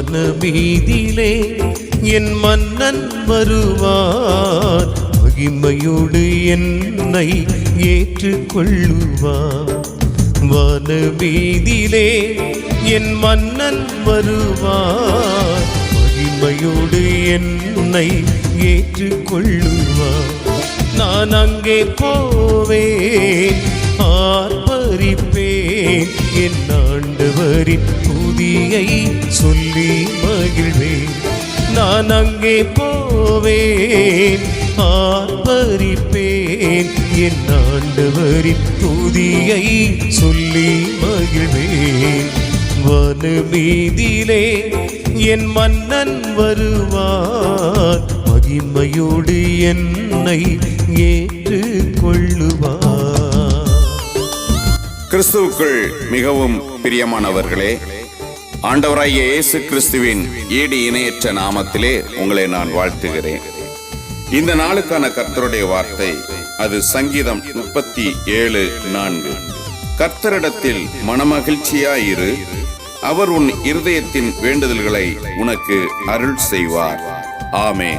வானவீதியிலே என் மன்னன் வருவார். மகிமையோடு என்னை ஏற்றுக்கொள்ளுவார். வானவீதியிலே என் மன்னன் வருவார். மகிமையோடு என்னை ஏற்றுக்கொள்ளுவார். நான் அங்கே போவேன் ஆர்ப்பரிப்பேன். என் ஆண்டவரின் புதியை சொல்லி மகிழ்வேன். நான் அங்கே போவேன் ஆர்ப்பரிப்பேன். என் ஆண்டவரின் துதியை சொல்லி மகிழ்வேன். வனு மீதிலே என் மன்னன் வருவார். மகிமையோடு என்னை ஏற்று கொள்ளுவார் கிறிஸ்துவுக்குள் மிகவும் பிரியமானவர்களே ஆண்டவராகிய இயேசு கிறிஸ்துவின் ஈடு இணையற்ற நாமத்திலே உங்களை நான் வாழ்த்துகிறேன். இந்த நாளுக்கான கர்த்தருடைய வார்த்தை அது சங்கீதம் முப்பத்தி ஏழு நான்கு. கர்த்தரிடத்தில் மனமகிழ்ச்சியாயிரு அவர் உன் இருதயத்தின் வேண்டுதல்களை உனக்கு அருள் செய்வார். ஆமே